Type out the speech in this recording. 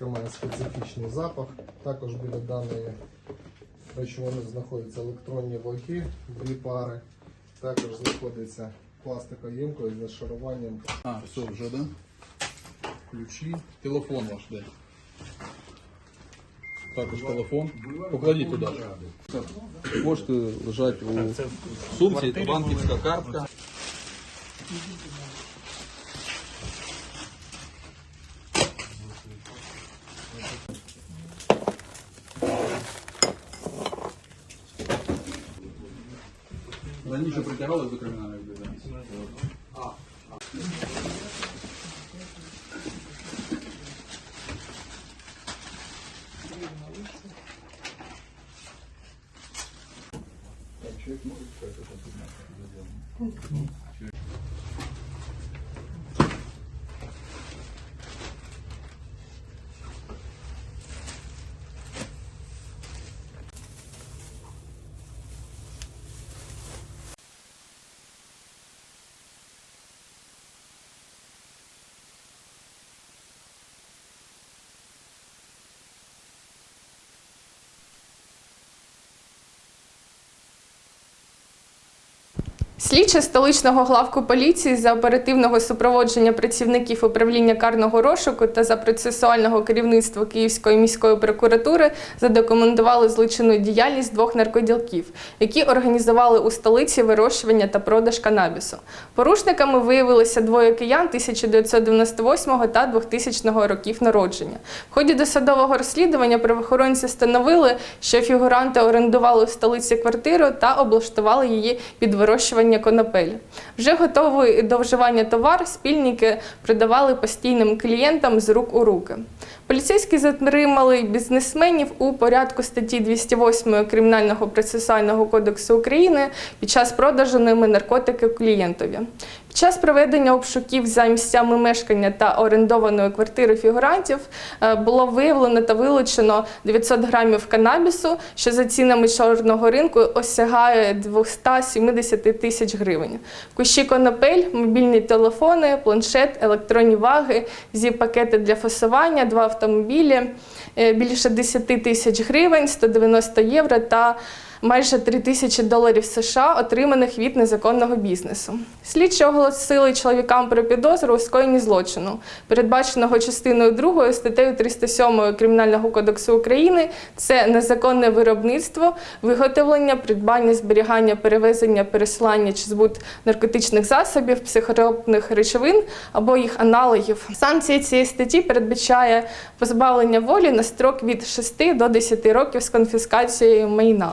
яка має специфічний запах. Також біля даної речовини знаходяться електронні ваги, дві пари. Також знаходиться пластикова ємкость з зашаруванням. А, все, вже, да? Ключі. Телефон ваш де. Також телефон. Покладіть туди. Кошти лежать у сумці, банківська картка. Раніше притягали до кримінальної відповідальності. Слідчі столичного главку поліції за оперативного супроводження працівників управління карного розшуку та за процесуального керівництва Київської міської прокуратури задокументували злочинну діяльність двох наркоділків, які організували у столиці вирощування та продаж канабісу. Порушниками виявилися двоє киян 1998 та 2000 років народження. В ході досудового розслідування правоохоронці встановили, що фігуранти орендували у столиці квартиру та облаштували її під вирощування конопель. Вже готовий до вживання товар спільники продавали постійним клієнтам з рук у руки. Поліцейські затримали бізнесменів у порядку статті 208 Кримінального процесуального кодексу України під час продажу ними наркотиків клієнтові. Під час проведення обшуків за місцями мешкання та орендованої квартири фігурантів е, було виявлено та вилучено 900 грамів канабісу, що за цінами чорного ринку осягає 270 тисяч гривень. Кущі конопель, мобільні телефони, планшет, електронні ваги, зі-пакети для фасування, два автомобілі, е, більше 10 тисяч гривень, 190 євро та майже 3 тисячі доларів США, отриманих від незаконного бізнесу. Слідчі оголосили чоловікам про підозру у скоєнні злочину, передбаченого частиною 2 статтею 307 Кримінального кодексу України. Це незаконне виробництво, виготовлення, придбання, зберігання, перевезення, пересилання чи збут наркотичних засобів, психотропних речовин або їх аналогів. Санкція цієї статті передбачає позбавлення волі на строк від 6 до 10 років з конфіскацією майна.